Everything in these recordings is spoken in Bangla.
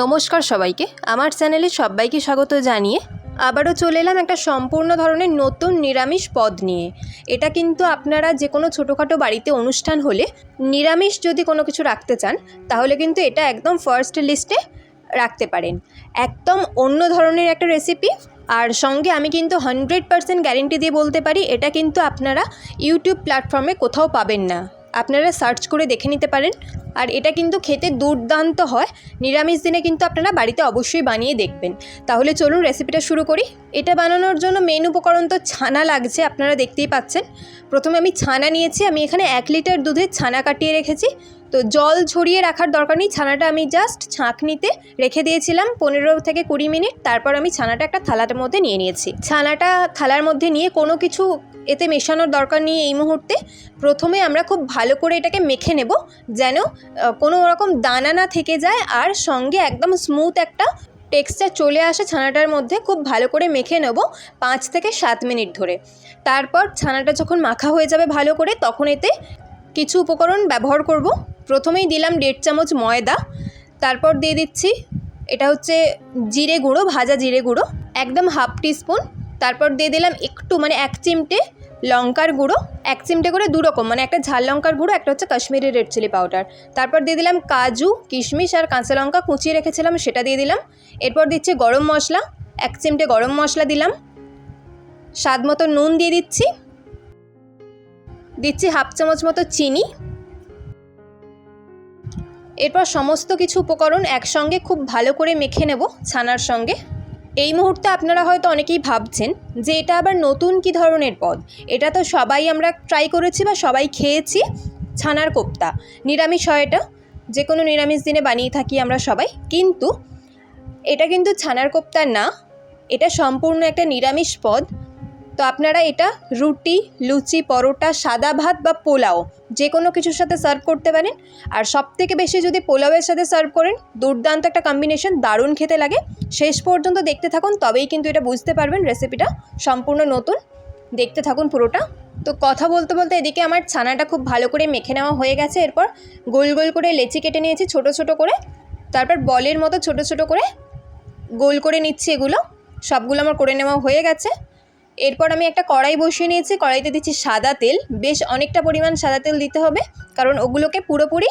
নমস্কার সবাইকে। আমার চ্যানেলে সবাইকে স্বাগত জানিয়ে আবারও চলে এলাম একটা সম্পূর্ণ ধরনের নতুন নিরামিষ পদ নিয়ে। এটা কিন্তু আপনারা যে কোনো ছোটোখাটো বাড়িতে অনুষ্ঠান হলে নিরামিষ যদি কোনো কিছু রাখতে চান, তাহলে কিন্তু এটা একদম ফার্স্ট লিস্টে রাখতে পারেন। একদম অন্য ধরনের একটা রেসিপি আর সঙ্গে আমি কিন্তু হান্ড্রেড পারসেন্ট গ্যারেন্টি দিয়ে বলতে পারি, এটা কিন্তু আপনারা ইউটিউব প্ল্যাটফর্মে কোথাও পাবেন না। আপনারা সার্চ করে দেখে নিতে পারেন। আর এটা কিন্তু খেতে দুর্দান্ত হয়। নিরামিষ দিনে কিন্তু আপনারা বাড়িতে অবশ্যই বানিয়ে দেখবেন। তাহলে চলুন রেসিপিটা শুরু করি। এটা বানানোর জন্য মেন উপকরণ তো ছানা লাগছে, আপনারা দেখতেই পাচ্ছেন। প্রথমে আমি ছানা নিয়েছি, আমি এখানে এক লিটার দুধের ছানা কাটিয়ে রেখেছি। তো জল ছড়িয়ে রাখার দরকার নেই, ছানাটা আমি জাস্ট ছাঁকনিতে রেখে দিয়েছিলাম পনেরো থেকে কুড়ি মিনিট। তারপর আমি ছানাটা একটা থালাটার মধ্যে নিয়ে নিয়েছি। ছানাটা থালার মধ্যে নিয়ে কোনো কিছু এতে মেশানোর দরকার নেই এই মুহূর্তে। প্রথমে আমরা খুব ভালো করে এটাকে মেখে নেব, যেন কোনো রকম দানা না থেকে যায় আর সঙ্গে একদম স্মুথ একটা টেক্সচার চলে আসে ছানাটার মধ্যে, খুব ভালো করে মেখে নেব পাঁচ থেকে সাত মিনিট ধরে। তারপর ছানাটা যখন মাখা হয়ে যাবে ভালো করে, তখন এতে কিছু উপকরণ ব্যবহার করব। প্রথমেই দিলাম দেড় চামচ ময়দা, তারপর দিয়ে দিচ্ছি, এটা হচ্ছে জিরে গুঁড়ো, ভাজা জিরে গুঁড়ো, একদম হাফ টিস্পুন তারপর দিয়ে দিলাম একটু মানে এক চিমটে লঙ্কার গুঁড়ো, এক চিমটে করে দু রকম মানে একটা ঝাল লঙ্কার গুঁড়ো, একটা হচ্ছে কাশ্মীরি রেড চিলি পাউডার তারপর দিয়ে দিলাম কাজু, কিশমিশ আর কাঁচা লঙ্কা কুচিয়ে রেখেছিলাম, সেটা দিয়ে দিলাম। এরপর দিচ্ছি গরম মশলা, এক চিমটে গরম মশলা দিলাম। স্বাদ মতো নুন দিয়ে দিচ্ছি। দিচ্ছি হাফ চামচ মতো চিনি। এরপর সমস্ত কিছু উপকরণ একসঙ্গে খুব ভালো করে মেখে নেব ছানার সঙ্গে। এই মুহূর্তে আপনারা হয়তো অনেকেই ভাবছেন যে এটা আবার নতুন কি ধরনের পদ? এটা তো সবাই আমরা ট্রাই করেছি বা সবাই খেয়েছি, ছানার কোপ্তা। নিরামিষ হয় এটা যে কোনো নিরামিষ দিনে বানিয়ে থাকি আমরা সবাই। কিন্তু এটা কিন্তু ছানার কোপ্তা না, এটা সম্পূর্ণ একটা নিরামিষ পদ। তো আপনারা এটা রুটি, লুচি, পরোটা, সাদা ভাত বা পোলাও যে কোনো কিছুর সাথে সার্ভ করতে পারেন। আর সব থেকে বেশি যদি পোলাওয়ের সাথে সার্ভ করেন, দুর্দান্ত একটা কম্বিনেশন দারুণ খেতে লাগে। শেষ পর্যন্ত দেখতে থাকুন, তবেই কিন্তু এটা বুঝতে পারবেন রেসিপিটা সম্পূর্ণ নতুন। দেখতে থাকুন পুরোটা। তো কথা বলতে বলতে এদিকে আমার ছানাটা খুব ভালো করে মেখে নেওয়া হয়ে গেছে। এরপর গোল গোল করে লেচি কেটে নিয়েছি ছোট ছোট করে। তারপর বলের মতো ছোট ছোট করে গোল করে নিচ্ছি এগুলো। সবগুলো আমার করে নেওয়া হয়ে গেছে। এরপর আমি একটা কড়াই বসিয়ে নিয়েছি, কড়াইতে দিচ্ছি সাদা তেল। বেশ অনেকটা পরিমাণ সাদা তেল দিতে হবে, কারণ ওগুলোকে পুরোপুরি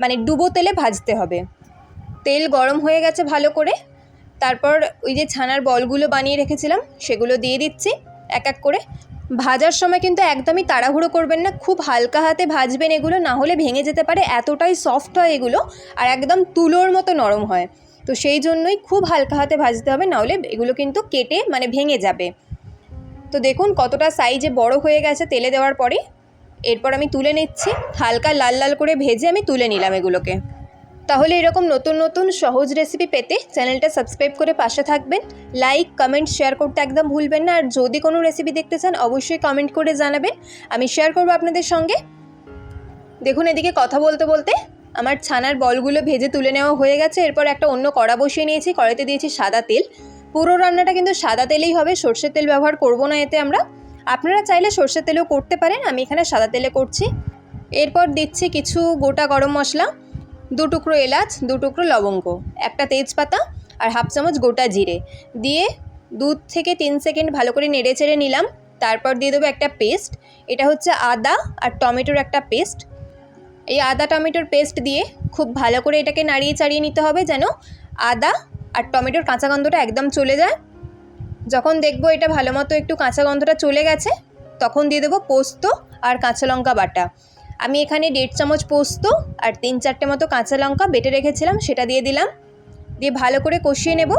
মানে ডুবো তেলে ভাজতে হবে। তেল গরম হয়ে গেছে ভালো করে। তারপর ওই যে ছানার বলগুলো বানিয়ে রেখেছিলাম, সেগুলো দিয়ে দিচ্ছি এক এক করে। ভাজার সময় কিন্তু একদমই তাড়াহুড়ো করবেন না, খুব হালকা হাতে ভাজবেন এগুলো, না হলে ভেঙে যেতে পারে, এতটাই সফট হয় এগুলো আর একদম তুলোর মতো নরম হয়। তো সেই জন্যই খুব হালকা হাতে ভাজতে হবে নাহলে এগুলো কিন্তু কেটে মানে ভেঙে যাবে। তো দেখুন কতটা সাইজে বড় হয়ে গেছে তেলে দেওয়ার পরে। এরপর আমি তুলে নিচ্ছি, হালকা লাল লাল করে ভেজে আমি তুলে নিলাম এগুলোকে। তাহলে এরকম নতুন নতুন সহজ রেসিপি পেতে চ্যানেলটা সাবস্ক্রাইব করে পাশে থাকবেন। লাইক কমেন্ট শেয়ার করতে একদম ভুলবেন না। আর যদি কোনো রেসিপি দেখতে চান, অবশ্যই কমেন্ট করে জানাবেন। আমি শেয়ার করব আপনাদের সঙ্গে। দেখুন এদিকে কথা বলতে বলতে আমার ছানার বলগুলো ভেজে তুলে নেওয়া হয়ে গেছে। এরপর একটা অন্য কড়া বসিয়ে নিয়েছি। কড়াইতে দিয়েছি সাদা তেল। পুরো রান্নাটা কিন্তু সাদা তেলেই হবে, সর্ষের তেল ব্যবহার করব না এতে আমরা। আপনারা চাইলে সর্ষের তেলেও করতে পারেন, আমি এখানে সাদা তেলে করছি। এরপর দিচ্ছি কিছু গোটা গরম মশলা, দু টুকরো এলাচ, দু টুকরো লবঙ্গ, একটা তেজপাতা আর হাফ চামচ গোটা জিরে। দিয়ে দু থেকে তিন সেকেন্ড ভালো করে নেড়ে চেড়ে নিলাম, তারপর দিয়ে দেবো একটা পেস্ট। এটা হচ্ছে আদা আর টমেটোর একটা পেস্ট। এই আদা টমেটোর পেস্ট দিয়ে খুব ভালো করে এটাকে নাড়িয়ে চাড়িয়ে নিতে হবে যেন আদা আর টমেটোর কাঁচা গন্ধটা একদম চলে যায়। যখন দেখব এটা ভালো মতো একটু কাঁচা গন্ধটা চলে গেছে, তখন দিয়ে দেবো পোস্ত আর কাঁচা লঙ্কা বাটা। আমি এখানে দেড় চামচ পোস্ত আর তিন চারটে মতো কাঁচা লঙ্কা বেটে রেখেছিলাম, সেটা দিয়ে দিলাম। দিয়ে ভালো করে কষিয়ে নেব।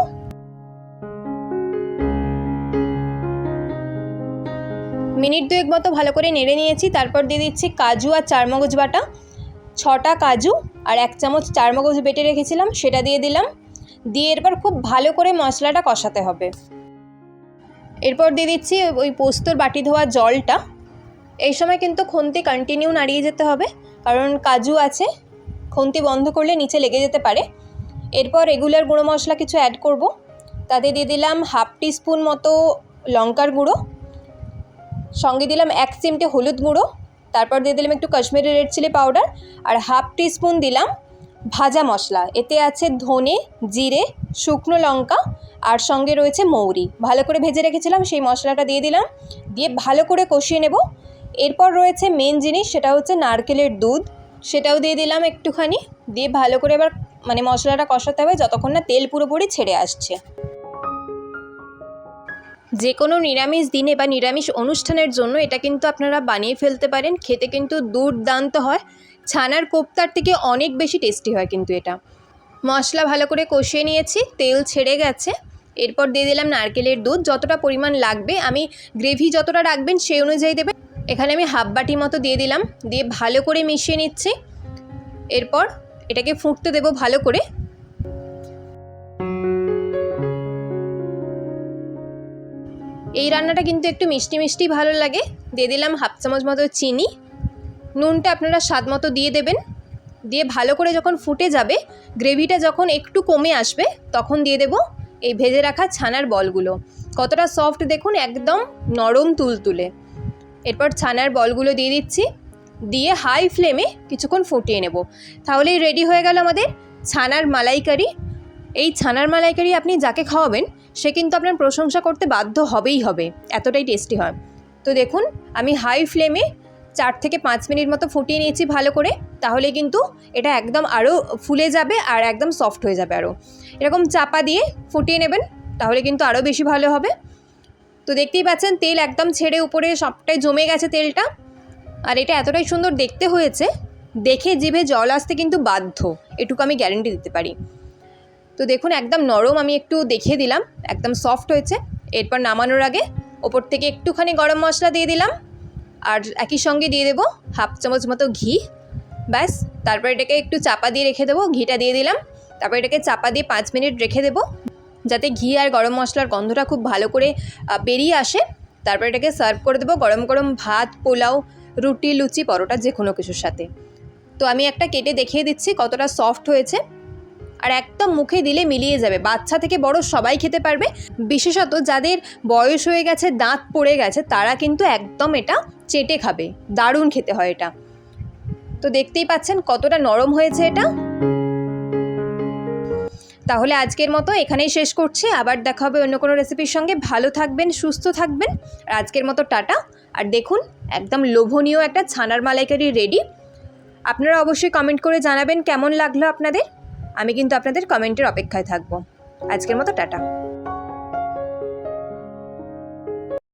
মিনিট দুয়েক মতো ভালো করে নেড়ে নিয়েছি, তারপর দিয়ে দিচ্ছি কাজু আর চারমগজ বাটা। ছটা কাজু আর এক চামচ চারমগজ বেটে রেখেছিলাম, সেটা দিয়ে দিলাম। দিয়ে এরপর খুব ভালো করে মশলাটা কষাতে হবে। এরপর দিয়ে দিচ্ছি ওই পোস্তর বাটি ধোয়া জলটা। এই সময় কিন্তু খুন্তি কন্টিনিউ নাড়িয়ে যেতে হবে, কারণ কাজু আছে, খুন্তি বন্ধ করলে নিচে লেগে যেতে পারে। এরপর রেগুলার গুঁড়ো মশলা কিছু অ্যাড করব। তাতে দিয়ে দিলাম হাফ টিস্পুন মতো লঙ্কার গুঁড়ো। সঙ্গে দিলাম এক চিমটে হলুদ গুঁড়ো। তারপর দিয়ে দিলাম একটু কাশ্মীরি রেড চিলি পাউডার আর হাফ টিস্পুন দিলাম ভাজা মশলা। এতে আছে ধনে, জিরে, শুকনো লঙ্কা, আর সঙ্গে রয়েছে মৌরি। ভালো করে ভেজে রেখেছিলাম, সেই মশলাটা দিয়ে দিলাম। দিয়ে ভালো করে কষিয়ে নেব। এরপর রয়েছে মেন জিনিস, সেটা হচ্ছে নারকেলের দুধ। সেটাও দিয়ে দিলাম একটুখানি। দিয়ে ভালো করে এবার মানে মশলাটা কষাতে হবে, যতক্ষণ না তেল পুরোপুরি ছেড়ে আসছে। যে কোনো নিরামিষ দিনে বা নিরামিষ অনুষ্ঠানের জন্য এটা কিন্তু আপনারা বানিয়ে ফেলতে পারেন। খেতে কিন্তু দুর্দান্ত হয়। ছানার কোপ্তার থেকে অনেক বেশি টেস্টি হয় কিন্তু এটা। মশলা ভালো করে কষিয়ে নিয়েছি, তেল ছেড়ে গেছে। এরপর দিয়ে দিলাম নারকেলের দুধ, যতটা পরিমাণ লাগবে, আমি গ্রেভি যতটা রাখবেন সেই অনুযায়ী দেবেন। এখানে আমি হাফ বাটি মতো দিয়ে দিলাম, দিয়ে ভালো করে মিশিয়ে নিচ্ছি। এরপর এটাকে ফুটতে দেবো ভালো করে। এই রান্নাটা কিন্তু একটু মিষ্টি মিষ্টি ভালো লাগে। দিয়ে দিলাম হাফ চামচ মতো চিনি। নুনটা আপনারা স্বাদ মতো দিয়ে দেবেন। দিয়ে ভালো করে যখন ফুটে যাবে, গ্রেভিটা যখন একটু কমে আসবে, তখন দিয়ে দেব এই ভেজে রাখা ছানার বলগুলো। কতটা সফট দেখুন, একদম নরম তুলতুলে এরপর ছানার বলগুলো দিয়ে দিচ্ছি। দিয়ে হাই ফ্লেমে কিছুক্ষণ ফুটিয়ে নেব। তাহলেই রেডি হয়ে গেল আমাদের ছানার মালাইকারি। এই ছানার মালাইকারি আপনি যাকে খাওয়াবেন, সে কিন্তু আপনার প্রশংসা করতে বাধ্য হবেই হবে। এতটাই টেস্টি হয়। তো দেখুন, আমি হাই ফ্লেমে চার থেকে পাঁচ মিনিট মতো ফুটিয়ে নিয়েছি ভালো করে, তাহলে কিন্তু এটা একদম আরও ফুলে যাবে আর একদম সফট হয়ে যাবে আরও এরকম চাপা দিয়ে ফুটিয়ে নেবেন, তাহলে কিন্তু আরও বেশি ভালো হবে। তো দেখতেই পাচ্ছেন, তেল একদম ছেড়ে উপরে সবটাই জমে গেছে তেলটা। আর এটা এতটাই সুন্দর দেখতে হয়েছে, দেখে জিভে জল আসতে কিন্তু বাধ্য, এটুকু আমি গ্যারেন্টি দিতে পারি। তো দেখুন, একদম নরম আমি একটু দেখিয়ে দিলাম, একদম সফট হয়েছে। এরপর নামানোর আগে ওপর থেকে একটুখানি গরম মশলা দিয়ে দিলাম। আর একই সঙ্গে দিয়ে দেবো হাফ চামচ মতো ঘি। ব্যাস, তারপর এটাকে একটু চাপা দিয়ে রেখে দেবো, ঘিটা দিয়ে দিলাম। তারপর এটাকে চাপা দিয়ে পাঁচ মিনিট রেখে দেবো, যাতে ঘি আর গরম মশলার গন্ধটা খুব ভালো করে বেরিয়ে আসে। তারপর এটাকে সার্ভ করে দেবো গরম গরম ভাত, পোলাও, রুটি, লুচি, পরোটা যে কোনো কিছুর সাথে। তো আমি একটা কেটে দেখিয়ে দিচ্ছি কতটা সফট হয়েছে। আর একদম মুখে দিলে মিলিয়ে যাবে। বাচ্চা থেকে বড় সবাই খেতে পারবে। বিশেষত যাদের বয়স হয়ে গেছে, দাঁত পড়ে গেছে, তারা কিন্তু একদম এটা চেটে খাবে। দারুণ খেতে হয় এটা। তো দেখতেই পাচ্ছেন কতটা নরম হয়েছে এটা। তাহলে আজকের মতো এখানেই শেষ করছি। আবার দেখা হবে অন্য কোনো রেসিপির সঙ্গে। ভালো থাকবেন, সুস্থ থাকবেন। আর আজকের মতো টাটা। আর দেখুন, একদম লোভনীয় একটা ছানার মালাইকারি রেডি আপনারা অবশ্যই কমেন্ট করে জানাবেন কেমন লাগল আপনাদের। আমি কিন্তু আপনাদের কমেন্টের অপেক্ষায় থাকব। আজকের মতো টাটা।